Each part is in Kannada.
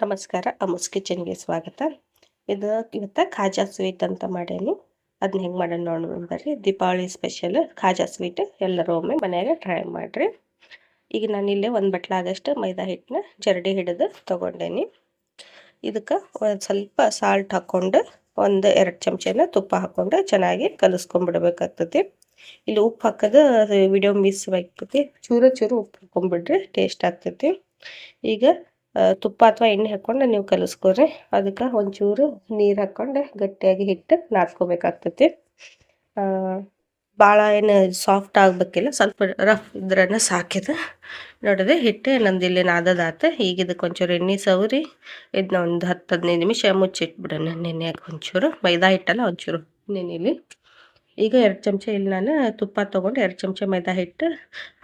ನಮಸ್ಕಾರ, ಅಮುಸ್ ಕಿಚನ್ಗೆ ಸ್ವಾಗತ. ಇದು ಇವತ್ತು ಖಾಜಾ ಸ್ವೀಟ್ ಅಂತ ಮಾಡೇನಿ. ಅದನ್ನ ಹೆಂಗೆ ಮಾಡೋಣ ನೋಡೋಣ ಬರ್ರಿ ದೀಪಾವಳಿ ಸ್ಪೆಷಲ್ ಖಾಜಾ ಸ್ವೀಟ್. ಎಲ್ಲರೂ ಒಮ್ಮೆ ಮನೆಯಾಗ ಟ್ರೈ ಮಾಡಿರಿ. ಈಗ ನಾನು ಇಲ್ಲೇ ಒಂದು ಬಟ್ಲಾಗಷ್ಟು ಮೈದಾ ಹಿಟ್ಟನ್ನ ಜರಡಿ ಹಿಡಿದು ತೊಗೊಂಡೇನಿ. ಇದಕ್ಕೆ ಒಂದು ಸ್ವಲ್ಪ ಸಾಲ್ಟ್ ಹಾಕ್ಕೊಂಡು ಒಂದು ಎರಡು ಚಮಚನ ತುಪ್ಪ ಹಾಕ್ಕೊಂಡು ಚೆನ್ನಾಗಿ ಕಲಿಸ್ಕೊಂಡ್ಬಿಡ್ಬೇಕಾಗ್ತದೆ ಇಲ್ಲಿ ಉಪ್ಪು ಹಾಕೋದು ವಿಡಿಯೋ ಮಿಸ್ ಆಗ್ತೈತಿ. ಚೂರು ಚೂರು ಉಪ್ಪು ಹಾಕೊಂಡ್ಬಿಡ್ರಿ ಟೇಸ್ಟ್ ಆಗ್ತೈತಿ. ಈಗ ತುಪ್ಪ ಅಥವಾ ಎಣ್ಣೆ ಹಾಕ್ಕೊಂಡು ನೀವು ಕಲಿಸ್ಕೊರಿ ಅದಕ್ಕೆ ಒಂಚೂರು ನೀರು ಹಾಕ್ಕೊಂಡು ಗಟ್ಟಿಯಾಗಿ ಹಿಟ್ಟು ನಾದ್ಕೋಬೇಕಾಗ್ತೈತಿ. ಭಾಳ ಏನು ಸಾಫ್ಟ್ ಆಗಬೇಕಿಲ್ಲ, ಸ್ವಲ್ಪ ರಫ್ ಇದ್ರನ ಸಾಕಿದೆ. ನೋಡಿದ್ರೆ ಹಿಟ್ಟು ನಂದು ಇಲ್ಲಿ ನಾದದಾತ. ಈಗ ಇದಕ್ಕೆ ಒಂಚೂರು ಎಣ್ಣೆ ಸವರಿ ಇದನ್ನ ಒಂದು ಹತ್ತು ಹದಿನೈದು ನಿಮಿಷ ಮುಚ್ಚಿಟ್ಬಿಡೋಣ ನೆನೆಯಾಕೆ ಒಂಚೂರು. ಮೈದಾ ಹಿಟ್ಟಲ್ಲ ಒಂಚೂರು ನೆನೆಲಿ ಈಗ ಎರಡು ಚಮಚ ಇಲ್ಲಿ ನಾನು ತುಪ್ಪ ತೊಗೊಂಡು ಎರಡು ಚಮಚ ಮೈದಾ ಹಿಟ್ಟು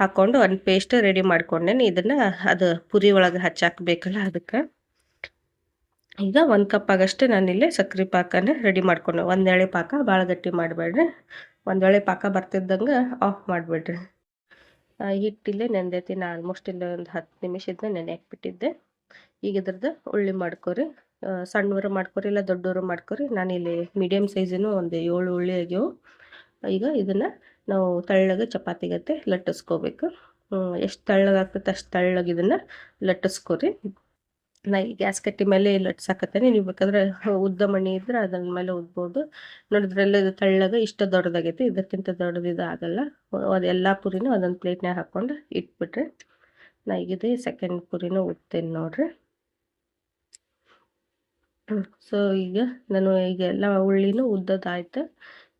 ಹಾಕ್ಕೊಂಡು ಒಂದು ಪೇಸ್ಟ್ ರೆಡಿ ಮಾಡ್ಕೊಂಡೇನೆ. ಇದನ್ನು ಅದು ಪುರಿ ಒಳಗೆ ಹಚ್ಚಾಕಬೇಕಲ್ಲ ಅದಕ್ಕೆ. ಈಗ ಒಂದು ಕಪ್ ಆಗಷ್ಟು ನಾನಿಲ್ಲಿ ಸಕ್ಕರೆ ಪಾಕನ ರೆಡಿ ಮಾಡ್ಕೊಂಡು. ಒಂದು ಎಳೆ ಪಾಕ ಭಾಳ ಗಟ್ಟಿ ಮಾಡಬೇಡ್ರಿ. ಒಂದು ಎಳೆ ಪಾಕ ಬರ್ತಿದ್ದಂಗೆ ಆಫ್ ಮಾಡಿಬಿಡ್ರಿ. ಹಿಟ್ಟಿಲ್ಲೇ ನೆಂದೈತಿ. ನಾ ಆಲ್ಮೋಸ್ಟ್ ಇಲ್ಲ ಒಂದು ಹತ್ತು ನಿಮಿಷ ಇದನ್ನ ನೆನೆ ಹಾಕ್ಬಿಟ್ಟಿದ್ದೆ. ಈಗ ಇದ್ರದ್ದು ಉಳ್ಳಿ ಮಾಡ್ಕೊರಿ. ಸಣ್ಣವರು ಮಾಡ್ಕೊರಿ ಇಲ್ಲ ದೊಡ್ಡವರು ಮಾಡ್ಕೊರಿ. ನಾನಿಲ್ಲಿ ಮೀಡಿಯಮ್ ಸೈಜಿನೂ ಒಂದು ಏಳು ಉಳ್ಳಿ ಆಗ್ಯವು. ಈಗ ಇದನ್ನು ನಾವು ತಳ್ಳಗೆ ಚಪಾತಿ ಗತ್ತೆ ಲಟ್ಟಿಸ್ಕೋಬೇಕು. ಎಷ್ಟು ತೆಳ್ಳಗಾಗ್ತೈತೆ ಅಷ್ಟು ತಳ್ಳಗೆ ಇದನ್ನು ಲಟ್ಟಿಸ್ಕೊರಿ. ನಾ ಈ ಗ್ಯಾಸ್ ಕಟ್ಟಿ ಮೇಲೆ ಲಟ್ಸಾಕತ್ತೇನೆ. ನೀವು ಬೇಕಾದ್ರೆ ಉದ್ದ ಮಣಿ ಇದ್ರೆ ಅದನ್ನ ಮೇಲೆ ಉದ್ಬೋದು. ನೋಡಿದ್ರೆಲ್ಲ ಇದು ತಳ್ಳಗೆ ಇಷ್ಟು ದೊಡ್ಡದಾಗೈತಿ. ಇದಕ್ಕಿಂತ ದೊಡ್ಡದು ಇದು ಆಗಲ್ಲ. ಅದೆಲ್ಲ ಪುರಿನೂ ಅದೊಂದು ಪ್ಲೇಟ್ನಾಗ ಹಾಕ್ಕೊಂಡು ಇಟ್ಬಿಟ್ರೆ ನಾ ಈಗಿದೆ ಸೆಕೆಂಡ್ ಪುರಿನೂ ಉದ್ತೇನೆ ನೋಡ್ರಿ. ಸೊ ಈಗ ನಾನು ಈಗ ಎಲ್ಲ ಉಳ್ಳಿನೂ ಉದ್ದದಾಯ್ತು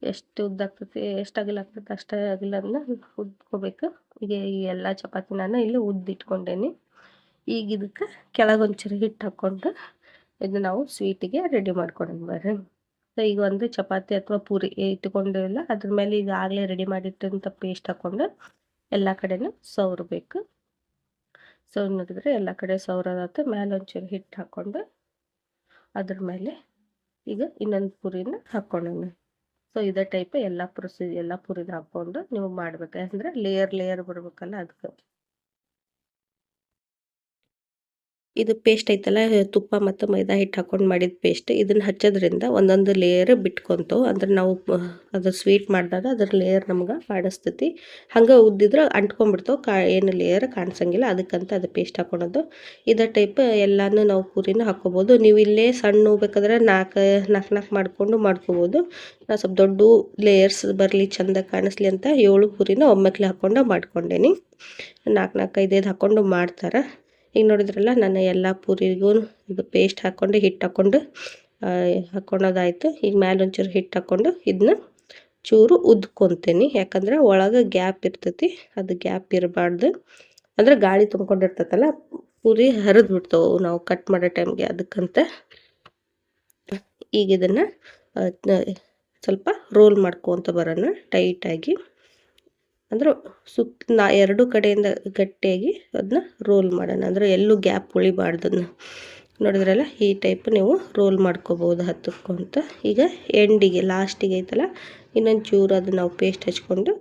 ಎಷ್ಟು ಉದ್ದ ಆಗ್ತೈತಿ ಎಷ್ಟು ಅಗಲ ಆಗ್ತೈತಿ ಅಷ್ಟೇ ಅಗಲನ್ನ ಉದ್ಕೋಬೇಕು. ಈಗ ಈ ಎಲ್ಲ ಚಪಾತಿ ನಾನು ಇಲ್ಲಿ ಉದ್ದಿಟ್ಕೊಂಡೇನಿ. ಈಗ ಇದಕ್ಕೆ ಕೆಳಗೊಂಚೂರು ಹಿಟ್ಟು ಹಾಕ್ಕೊಂಡು ಇದು ನಾವು ಸ್ವೀಟಿಗೆ ರೆಡಿ ಮಾಡ್ಕೊಂಡು ಬರ್ರಿ. ಸೊ ಈಗ ಒಂದು ಚಪಾತಿ ಅಥವಾ ಪೂರಿ ಇಟ್ಕೊಂಡಿರಲ್ಲ ಅದ್ರ ಮೇಲೆ ಈಗ ಆಗಲೇ ರೆಡಿ ಮಾಡಿಟ್ಟಂಥ ಪೇಸ್ಟ್ ಹಾಕ್ಕೊಂಡು ಎಲ್ಲ ಕಡೆನೂ ಸವರಬೇಕು. ಸೊ ನೋಡಿದ್ರೆ ಎಲ್ಲ ಕಡೆ ಸೌರದಾತು ಮೇಲೆ ಒಂಚೂರು ಹಿಟ್ಟು ಹಾಕ್ಕೊಂಡು ಅದ್ರ ಮೇಲೆ ಈಗ ಇನ್ನೊಂದು ಪೂರಿನ ಹಾಕ್ಕೊಂಡ ಸೊ ಇದೇ ಟೈಪ್ ಎಲ್ಲ ಪ್ರೊಸೀ ಎಲ್ಲ ಪುರಿದ ಹಾಕೊಂಡು ನೀವು ಮಾಡ್ಬೇಕು. ಯಾಕಂದ್ರೆ ಲೇಯರ್ ಲೇಯರ್ ಬರ್ಬೇಕಲ್ಲ ಅದಕ್ಕೆ ಇದು ಪೇಸ್ಟ್ ಐತಲ್ಲ, ತುಪ್ಪ ಮತ್ತು ಮೈದಾ ಹಿಟ್ಟು ಹಾಕೊಂಡು ಮಾಡಿದ ಪೇಸ್ಟ್ ಇದನ್ನ ಹಚ್ಚೋದ್ರಿಂದ ಒಂದೊಂದು ಲೇಯರ್ ಬಿಟ್ಕೊಂತವು ಅಂದ್ರೆ ನಾವು ಅದು ಸ್ವೀಟ್ ಮಾಡಿದಾಗ ಅದ್ರ ಲೇಯರ್ ನಮ್ಗೆ ಕಾಣಿಸ್ತೈತಿ. ಹಂಗೆ ಉದ್ದಿದ್ರೆ ಅಂಟ್ಕೊಂಡ್ಬಿಡ್ತಾವೆ. ಕಾ, ಏನು ಲೇಯರ್ ಕಾಣಿಸಂಗಿಲ್ಲ. ಅದಕ್ಕಂತ ಅದು ಪೇಸ್ಟ್ ಹಾಕೊಳೋದು. ಇದೇ ಟೈಪ್ ಎಲ್ಲಾನು ನಾವು ಪೂರಿನ ಹಾಕ್ಕೋಬೋದು ನೀವು ಇಲ್ಲೇ ಸಣ್ಣ ಬೇಕಾದ್ರೆ ನಾಲ್ಕು ನಾಲ್ಕು ನಾಲ್ಕು ಮಾಡ್ಕೊಂಡು ಮಾಡ್ಕೋಬೋದು. ನಾ ಸ್ವಲ್ಪ ದೊಡ್ಡ ಲೇಯರ್ಸ್ ಬರಲಿ, ಚಂದ ಕಾಣಿಸ್ಲಿ ಅಂತ ಏಳು ಪೂರಿನ ಒಮ್ಮೆಕ್ಲೆ ಹಾಕ್ಕೊಂಡು ಮಾಡ್ಕೊಂಡೇನಿ. ನಾಲ್ಕು ನಾಲ್ಕು ಐದೈದು ಹಾಕ್ಕೊಂಡು ಮಾಡ್ತಾರೆ. ಈಗ ನೋಡಿದ್ರಲ್ಲ ನಾನು ಎಲ್ಲ ಪೂರಿಗೂ ಇದು ಪೇಸ್ಟ್ ಹಾಕ್ಕೊಂಡು ಹಿಟ್ಟು ಹಾಕ್ಕೊಂಡು ಹಾಕ್ಕೊಳೋದಾಯ್ತು ಈಗ ಮೇಲೆ ಒಂಚೂರು ಹಿಟ್ಟು ಹಾಕ್ಕೊಂಡು ಇದನ್ನ ಚೂರು ಉದ್ಕೊತೀನಿ. ಯಾಕಂದ್ರೆ ಒಳಗೆ ಗ್ಯಾಪ್ ಇರ್ತೈತಿ, ಅದು ಗ್ಯಾಪ್ ಇರಬಾರ್ದು. ಅಂದ್ರೆ ಗಾಳಿ ತುಂಬ್ಕೊಂಡಿರ್ತೈತಲ್ಲ, ಪೂರಿ ಹರಿದು ಬಿಡ್ತಾವೆ ನಾವು ಕಟ್ ಮಾಡೋ ಟೈಮ್ಗೆ ಅದಕ್ಕಂತ. ಈಗ ಇದನ್ನು ಸ್ವಲ್ಪ ರೋಲ್ ಮಾಡ್ಕೊತ ಬರೋಣ ಟೈಟಾಗಿ ಅಂದ್ರೆ ಸುತ್ತ ನಾ ಎರಡು ಕಡೆಯಿಂದ ಗಟ್ಟಿಯಾಗಿ ಅದನ್ನ ರೋಲ್ ಮಾಡೋಣ. ಅಂದರೆ ಎಲ್ಲೂ ಗ್ಯಾಪ್ ಉಳಿಬಾರ್ದನ್ನ ನೋಡಿದ್ರಲ್ಲ, ಈ ಟೈಪ್ ನೀವು ರೋಲ್ ಮಾಡ್ಕೋಬೋದು ಹತ್ತಕ್ಕೊಂತ. ಈಗ ಎಂಡಿಗೆ ಲಾಸ್ಟಿಗೆ ಐತಲ್ಲ ಇನ್ನೊಂದು ಚೂರು ಅದನ್ನ ನಾವು ಪೇಸ್ಟ್ ಹಚ್ಕೊಂಡು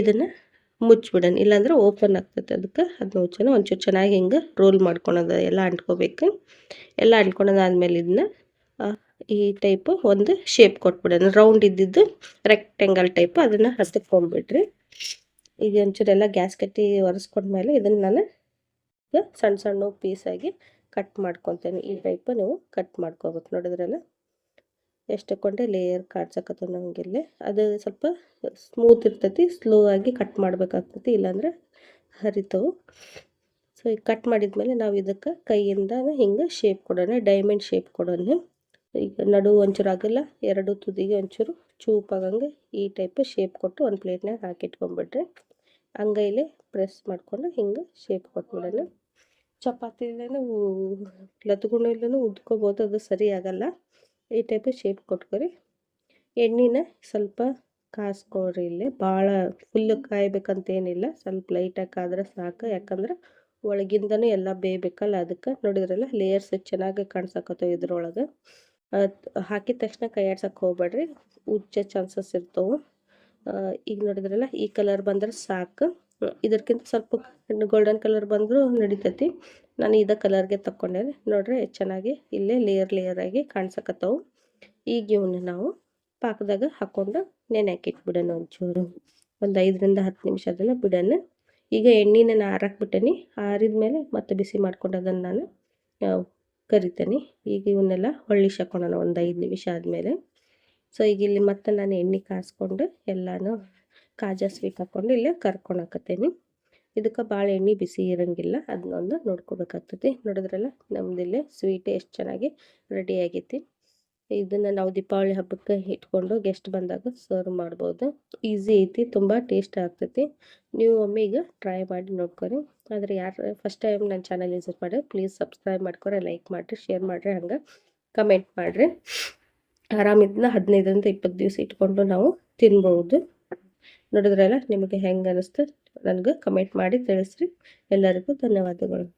ಇದನ್ನು ಮುಚ್ಚಿಬಿಡೋಣ ಇಲ್ಲಾಂದ್ರೆ ಓಪನ್ ಆಗ್ತೈತೆ ಅದಕ್ಕೆ ಅದನ್ನ ಮುಚ್ಚೋಣ ಒಂಚೂರು ಚೆನ್ನಾಗಿ ಹಿಂಗೆ ರೋಲ್ ಮಾಡ್ಕೊಳೋದು ಎಲ್ಲ ಅಂಟ್ಕೋಬೇಕು. ಎಲ್ಲ ಅಂಟ್ಕೊಳೋದಾದ್ಮೇಲೆ ಇದನ್ನ ಈ ಟೈಪ್ ಒಂದು ಶೇಪ್ ಕೊಟ್ಬಿಡೋಣ. ರೌಂಡ್ ಇದ್ದಿದ್ದು ರೆಕ್ಟೆಂಗಲ್ ಟೈಪ್ ಅದನ್ನು ಹತ್ತಿಕೊಂಡ್ಬಿಡ್ರಿ ಈಗ ಒಂಚೂರೆಲ್ಲ ಗ್ಯಾಸ್ ಕಟ್ಟಿ ಒರೆಸ್ಕೊಂಡ್ಮೇಲೆ ಇದನ್ನು ನಾನು ಸಣ್ಣ ಸಣ್ಣ ಪೀಸಾಗಿ ಕಟ್ ಮಾಡ್ಕೊತೇನೆ. ಈ ಟೈಪ್ ನೀವು ಕಟ್ ಮಾಡ್ಕೋಬೇಕು. ನೋಡಿದ್ರಲ್ಲ? ಎಷ್ಟು ಕೊಂಡೆ ಲೇಯರ್ ಕಾಡ್ಸಕತ್ತ ನಮಗಿಲ್ಲಿ ಅದು ಸ್ವಲ್ಪ ಸ್ಮೂತ್ ಇರ್ತೈತಿ ಸ್ಲೋ ಆಗಿ ಕಟ್ ಮಾಡಬೇಕಾಗ್ತೈತಿ, ಇಲ್ಲಾಂದ್ರೆ ಹರಿತವು. ಸೊ ಈಗ ಕಟ್ ಮಾಡಿದ್ಮೇಲೆ ನಾವು ಇದಕ್ಕೆ ಕೈಯಿಂದ ಹಿಂಗೆ ಶೇಪ್ ಕೊಡೋಣ ಡೈಮಂಡ್ ಶೇಪ್ ಕೊಡೋಣ. ಈಗ ನಡು ಒಂಚೂರು ಆಗಲ್ಲ, ಎರಡು ತುದಿಗೆ ಒಂಚೂರು ಚೂಪಾಗಂಗೆ ಈ ಟೈಪ್ ಶೇಪ್ ಕೊಟ್ಟು ಒಂದು ಪ್ಲೇಟ್ನಾಗ ಹಾಕಿಟ್ಕೊಂಡ್ಬಿಟ್ರೆ ಅಂಗೈಲಿ ಪ್ರೆಸ್ ಮಾಡ್ಕೊಂಡು ಹಿಂಗೆ ಶೇಪ್ ಕೊಟ್ಬಿಡೋಣ. ಚಪಾತಿಲೇನು ಲತ್ಗುಣಲ್ಲೂ ಉದ್ಕೋಬೋದು, ಅದು ಸರಿ ಆಗಲ್ಲ. ಈ ಟೈಪ್ ಶೇಪ್ ಕೊಟ್ಕೊರಿ. ಎಣ್ಣೆನ ಸ್ವಲ್ಪ ಕಾಸ್ಕೊಳ್ರಿ ಇಲ್ಲಿ. ಭಾಳ ಫುಲ್ ಕಾಯ್ಬೇಕಂತೇನಿಲ್ಲ. ಸ್ವಲ್ಪ ಲೈಟಾಗಿ ಕಾದ್ರೆ ಸಾಕು. ಯಾಕಂದ್ರೆ ಒಳಗಿಂದನೂ ಎಲ್ಲ ಬೇಯಬೇಕಲ್ಲ ಅದಕ್ಕೆ. ನೋಡಿದ್ರಲ್ಲ ಲೇಯರ್ಸ್ ಚೆನ್ನಾಗಿ ಕಾಣ್ಸಕತ್ತವ ಇದ್ರೊಳಗೆ. ಹಾಕಿದ ತಕ್ಷಣ ಕೈ ಆಡ್ಸಕ್ಕೆ ಹೋಗ್ಬೇಡ್ರಿ. ಉಜ್ಜೋ ಚಾನ್ಸಸ್ ಇರ್ತವೆ. ಈಗ ನೋಡಿದ್ರಲ್ಲ, ಈ ಕಲರ್ ಬಂದ್ರೆ ಸಾಕು. ಇದಕ್ಕಿಂತ ಸ್ವಲ್ಪ ಗೋಲ್ಡನ್ ಕಲರ್ ಬಂದರೂ ನಡಿತೈತಿ. ನಾನು ಇದ ಕಲರ್ಗೆ ತಕ್ಕೊಂಡೆ. ನೋಡ್ರಿ, ಚೆನ್ನಾಗಿ ಇಲ್ಲೇ ಲೇಯರ್ ಲೇಯರ್ ಆಗಿ ಕಾಣ್ಸಕತ್ತವು. ಈಗ ಇವನ್ನ ನಾವು ಪಾಕದಾಗ ಹಾಕ್ಕೊಂಡು ನೆನೆ ಹಾಕಿಟ್ಬಿಡೋಣ ಒಂಚೂರು. ಒಂದು ಐದರಿಂದ ಹತ್ತು ನಿಮಿಷ ಅದನ್ನು ಬಿಡೋಣ. ಈಗ ಎಣ್ಣೆನ ನಾನು ಆರಾಕ್ಬಿಟ್ಟೇನಿ ಆರಿದ ಮೇಲೆ ಮತ್ತೆ ಬಿಸಿ ಮಾಡ್ಕೊಂಡು ಅದನ್ನು ನಾನು ಕರಿತೇನೆ. ಈಗ ಇವನ್ನೆಲ್ಲ ಹೊಳ್ಳಿ ಹಾಕೊಳ್ಳೋಣ ಒಂದು ಐದು ನಿಮಿಷ ಆದಮೇಲೆ. ಸೊ ಈಗ ಇಲ್ಲಿ ಮತ್ತೆ ನಾನು ಎಣ್ಣೆ ಕಾಯಿಸ್ಕೊಂಡು ಎಲ್ಲನೂ ಕಾಜಾ ಸ್ವೀಟ್ ಹಾಕ್ಕೊಂಡು ಇಲ್ಲೇ ಕರ್ಕೊಂಡು ಇದಕ್ಕೆ ಭಾಳ ಎಣ್ಣೆ ಬಿಸಿ ಇರೋಂಗಿಲ್ಲ ಅದನ್ನೊಂದು ನೋಡ್ಕೋಬೇಕಾಗ್ತೈತಿ ನೋಡಿದ್ರಲ್ಲ ನಮ್ದಿಲ್ಲೇ ಸ್ವೀಟ್ ಎಷ್ಟು ಚೆನ್ನಾಗಿ ರೆಡಿ ಆಗೈತಿ. ಇದನ್ನು ನಾವು ದೀಪಾವಳಿ ಹಬ್ಬಕ್ಕೆ ಇಟ್ಕೊಂಡು ಗೆಸ್ಟ್ ಬಂದಾಗ ಸರ್ವ್ ಮಾಡ್ಬೋದು. ಈಸಿ ಐತಿ, ತುಂಬ ಟೇಸ್ಟ್ ಆಗ್ತೈತಿ. ನೀವು ಒಮ್ಮೆ ಈಗ ಟ್ರೈ ಮಾಡಿ ನೋಡ್ಕೊರಿ. ಆದರೆ ಯಾರು ಫಸ್ಟ್ ಟೈಮ್ ನನ್ನ ಚಾನಲ್ ವಿಸಿಟ್ ಮಾಡಿ ಪ್ಲೀಸ್ ಸಬ್ಸ್ಕ್ರೈಬ್ ಮಾಡ್ಕೊರೆ ಲೈಕ್ ಮಾಡಿರಿ ಶೇರ್ ಮಾಡಿರಿ, ಹಂಗೆ ಕಮೆಂಟ್ ಮಾಡಿರಿ. ಆರಾಮಿದ್ದನ್ನ ಹದಿನೈದರಿಂದ ಇಪ್ಪತ್ತು ದಿವಸ ಇಟ್ಕೊಂಡು ನಾವು ತಿನ್ಬೋದು. ನೋಡಿದ್ರಲ್ಲ, ನಿಮಗೆ ಹೆಂಗೆ ಅನ್ನಿಸ್ತು ನನಗೆ ಕಮೆಂಟ್ ಮಾಡಿ ತಿಳಿಸ್ರಿ. ಎಲ್ಲರಿಗೂ ಧನ್ಯವಾದಗಳು.